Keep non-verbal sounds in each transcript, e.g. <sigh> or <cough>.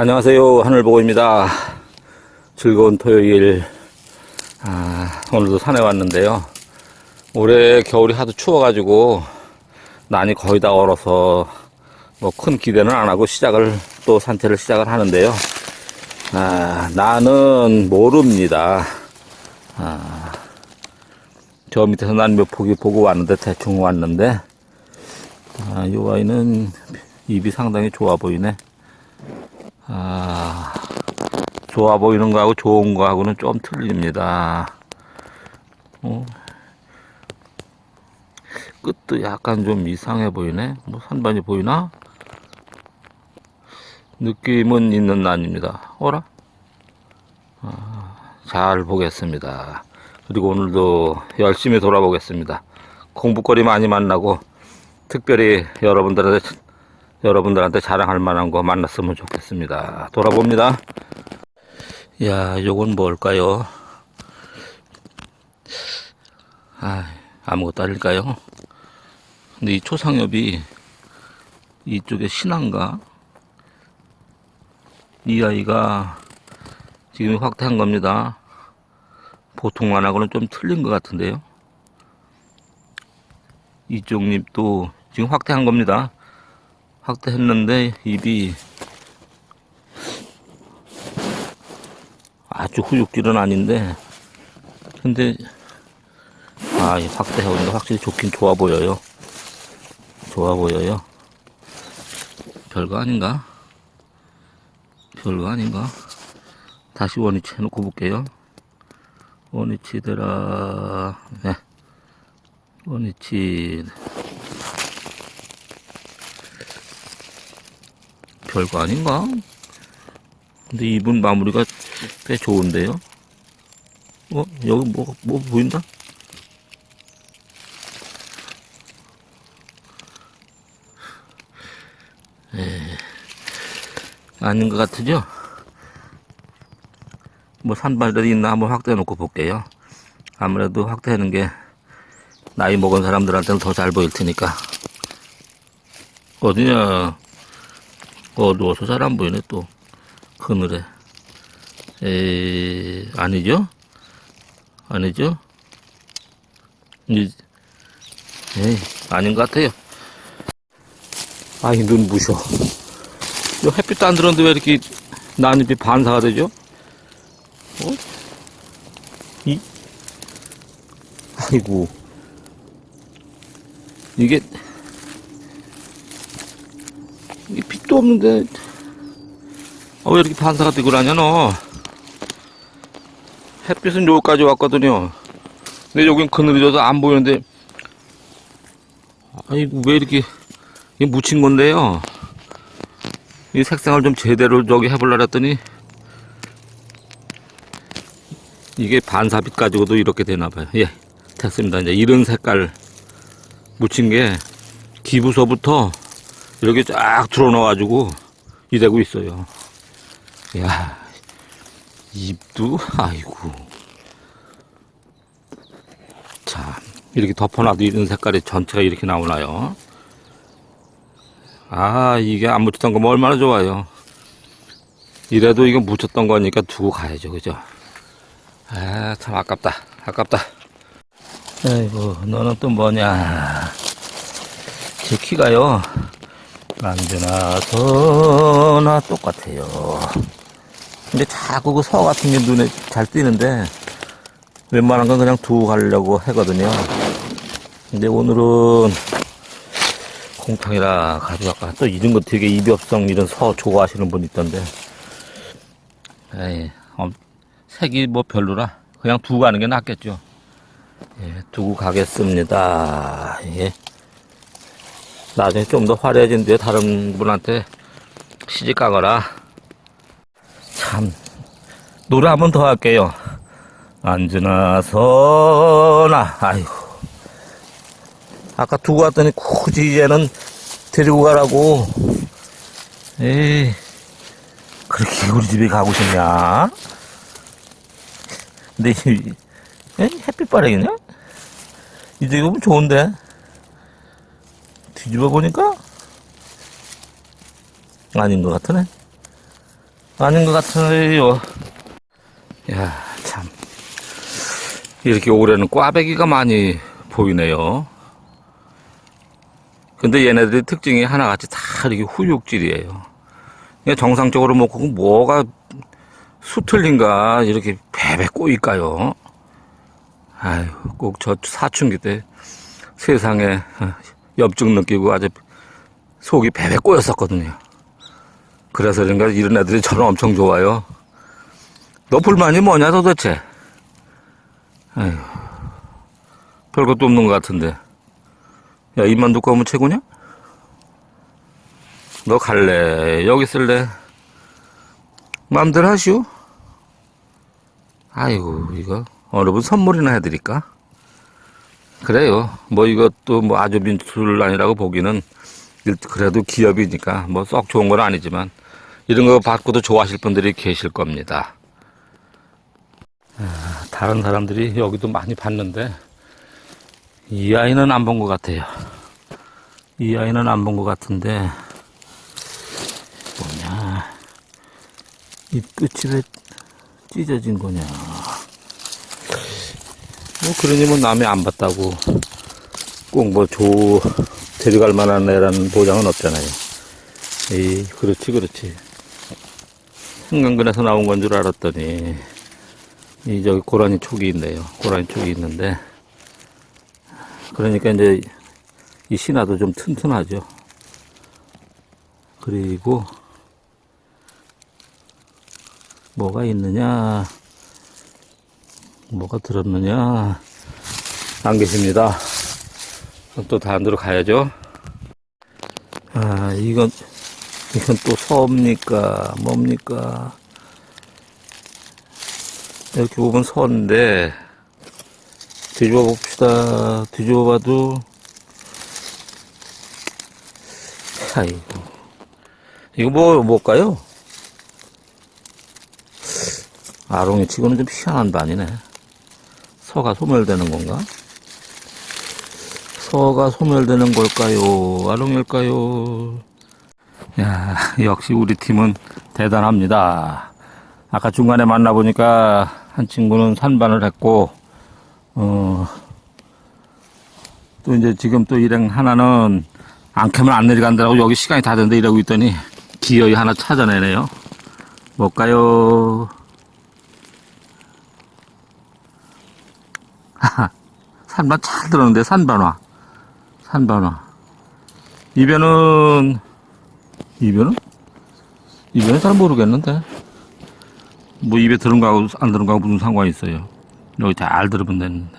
안녕하세요. 하늘보고입니다. 즐거운 토요일. 아, 오늘도 산에 왔는데요. 올해 겨울이 하도 추워 가지고 난이 거의 다 얼어서 뭐 큰 기대는 안 하고 시작을 또 산책을 시작을 하는데요. 아, 나는 모릅니다. 아, 저 밑에서 난 몇 포기 보고 왔는데 대충 왔는데 아, 이 아이는 입이 상당히 좋아 보이네. 아, 좋아 보이는 거하고 좋은 거하고는 좀 틀립니다. 어, 끝도 약간 좀 이상해 보이네. 뭐 산반이 보이나? 느낌은 있는 난입니다. 어라? 아, 잘 보겠습니다. 그리고 오늘도 열심히 돌아보겠습니다. 공부거리 많이 만나고 특별히 여러분들한테 여러분들한테 자랑할 만한 거 만났으면 좋겠습니다. 돌아봅니다. 야, 요건 뭘까요? 아, 아무것도 아닐까요? 근데 이 초상엽이 이쪽에 신한가? 이 아이가 지금 확대한 겁니다. 보통 만하고는 좀 틀린 것 같은데요. 이쪽 잎도 지금 확대한 겁니다. 확대했는데 입이 아주 후육질은 아닌데 근데 아, 이 확대해오니까 확실히 좋긴 좋아 보여요. 좋아 보여요. 별거 아닌가? 별거 아닌가? 다시 원위치 해놓고 볼게요. 원위치 되라. 네. 원위치. 별거 아닌가? 근데 이분 마무리가 꽤 좋은데요? 어? 여기 뭐, 뭐 보인다? 에, 아닌 것 같으죠? 뭐 산발들이 있나 한번 확대해 놓고 볼게요. 아무래도 확대하는 게 나이 먹은 사람들한테는 더 잘 보일 테니까. 어디냐? 어두워서 잘 안 보이네 또. 그늘에. 에 아니죠? 아니죠? 이 에이 아닌 것 같아요. 아이 눈 부셔. 요 햇빛도 안 들었는데 왜 이렇게 난잎이 반사가 되죠? 어? 이 아이고. 이게 이 빛도 없는데. 아, 왜 이렇게 반사가 되고 그러냐 너? 햇빛은 여기까지 왔거든요. 근데 여긴 그늘이 져서 안 보이는데. 아이고 왜 이렇게 이 묻힌 건데요? 이 색상을 좀 제대로 저기 해보려 했더니 이게 반사빛 가지고도 이렇게 되나봐요. 예 됐습니다. 이제 이런 색깔 묻힌 게 기부서부터 이렇게 쫙 드러나가지고 이대고 있어요. 야 입도 아이고 참 이렇게 덮어놔도 이런 색깔이 전체가 이렇게 나오나요? 아 이게 안 묻혔던 거면 얼마나 좋아요. 이래도 이거 묻혔던 거니까 두고 가야죠, 그죠? 아 참 아깝다, 아깝다. 아이고 너는 또 뭐냐? 제 키가요. 남주나 서나 똑같아요. 근데 자꾸 그 서 같은 게 눈에 잘 띄는데 웬만한 건 그냥 두고 가려고 하거든요. 근데 오늘은 콩탕이라 가져갈까. 또 이런 거 되게 이비업성 이런 서 좋아하시는 분 있던데. 에이, 어, 색이 뭐 별로라. 그냥 두고 가는 게 낫겠죠. 예, 두고 가겠습니다. 예. 나중에 좀 더 화려해진 뒤에 다른 분한테 시집 가거라. 참, 노래 한 번 더 할게요. 안주나 서나, 아이고. 아까 두고 왔더니 굳이 이제는 데리고 가라고. 에이, 그렇게 우리 집에 가고 싶냐? 근데 햇빛 바라겠냐? 이제 이거 면 좋은데? 뒤집어 보니까 아닌 것 같으네. 아닌 것 같아요. 야, 참. 이렇게 올해는 꽈배기가 많이 보이네요. 근데 얘네들의 특징이 하나같이 다 이렇게 후육질이에요. 그러니까 정상적으로 먹고 뭐가 수틀린가 이렇게 배배 꼬일까요? 아유, 꼭 저 사춘기 때 세상에 염증 느끼고 아주 속이 배배 꼬였었거든요. 그래서 그런가 이런 애들이 저는 엄청 좋아요. 너 불만이 뭐냐 도대체? 아휴, 별것도 없는 것 같은데. 야, 입만 두꺼우면 뭐 최고냐? 너 갈래? 여기 쓸래? 마음대로 하시오. 아이고, 이거, 어느 분 선물이나 해드릴까? 그래요. 뭐 이것도 뭐 아주 민술 아니라고 보기는 일- 그래도 기업이니까 뭐 썩 좋은 건 아니지만 이런 거 받고도 좋아하실 분들이 계실 겁니다. 아, 다른 사람들이 여기도 많이 봤는데 이 아이는 안 본 것 같아요. 이 아이는 안 본 것 같은데 뭐냐 이 끝이 왜 찢어진 거냐 뭐 그러니 뭐 남이 안 봤다고 꼭 뭐 조 데려갈 만한 애라는 보장은 없잖아요. 에이 그렇지 그렇지. 한강근에서 나온 건 줄 알았더니 이 저기 고라니 촉이 있네요. 고라니 촉이 있는데 그러니까 이제 이 신화도 좀 튼튼하죠. 그리고 뭐가 있느냐 뭐가 들었느냐 안 계십니다. 또 다른 데로 가야죠. 아 이건 이건 또 서입니까 뭡니까 이렇게 보면 서인데 뒤집어 봅시다. 뒤집어 봐도 아이고 이거 뭐 뭘까요? 아롱이 치고는 좀 희한한 반이네. 서가 소멸되는 건가? 서가 소멸되는 걸까요? 아롱일까요? 야, 역시 우리 팀은 대단합니다. 아까 중간에 만나보니까 한 친구는 산반을 했고, 어, 또 이제 지금 또 일행 하나는 안 캐면 안 내려간다고 여기 시간이 다 된다 이러고 있더니 기어이 하나 찾아내네요. 뭘까요? <laughs> 산반 잘 들었는데 산반화. 산반화. 이변은 이변은? 이변은 잘 모르겠는데. 뭐 입에 들은 거하고 안 들은 거하고 무슨 상관이 있어요. 여기 잘 들으면 되는데.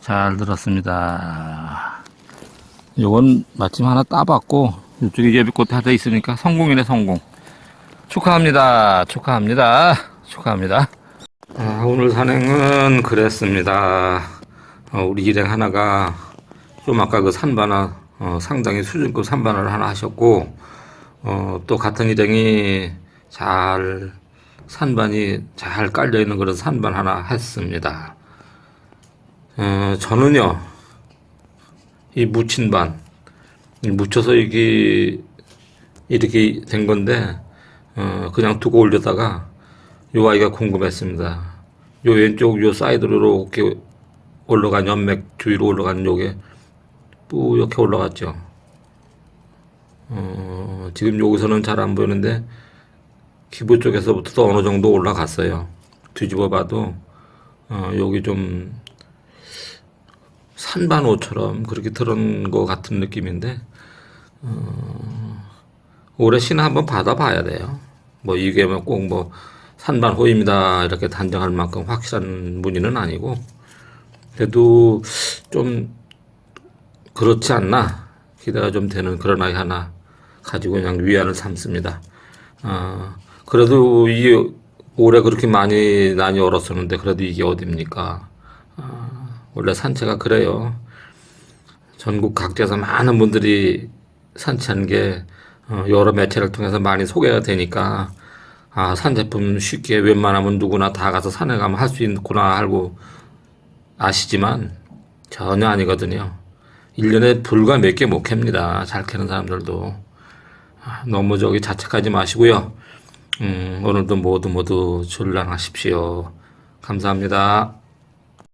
잘 들었습니다. 요건 마침 하나 따봤고 이쪽에 예비꽃 하나 있으니까 성공이네 성공. 축하합니다. 축하합니다. 축하합니다. 아, 오늘 산행은 그랬습니다. 어, 우리 일행 하나가 좀 아까 그 산반화 어, 상당히 수준급 산반화를 하나 하셨고 어, 또 같은 일행이 잘 산반이 잘 깔려 있는 그런 산반 하나 했습니다. 어, 저는요 이 묻힌 반이 묻혀서 이게 이렇게 된 건데 어, 그냥 두고 올려다가 요 아이가 궁금했습니다. 요 왼쪽 요 사이드로 이렇게 올라간 연맥 주위로 올라간 요게 뿌옇게 올라갔죠. 어, 지금 여기서는 잘 안 보이는데 기부 쪽에서부터 어느 정도 올라갔어요. 뒤집어 봐도 어, 여기 좀 산반호처럼 그렇게 들은 것 같은 느낌인데 어, 올해 신화 한번 받아봐야 돼요. 뭐 이게 꼭뭐 산반호입니다 이렇게 단정할 만큼 확실한 무늬는 아니고 그래도 좀 그렇지 않나 기대가 좀 되는 그런 아이 하나 가지고 그냥 위안을 삼습니다. 어, 그래도 이게 올해 그렇게 많이 난이 얼었었는데 그래도 이게 어딥니까? 어, 원래 산채가 그래요. 전국 각지에서 많은 분들이 산채한 게 어, 여러 매체를 통해서 많이 소개가 되니까 아, 산 제품 쉽게 웬만하면 누구나 다 가서 산에 가면 할 수 있구나 하고 아시지만 전혀 아니거든요. 1년에 불과 몇 개 못 캡니다. 잘 캐는 사람들도. 아, 너무 저기 자책하지 마시고요. 음, 오늘도 모두 모두 전랑하십시오. 감사합니다.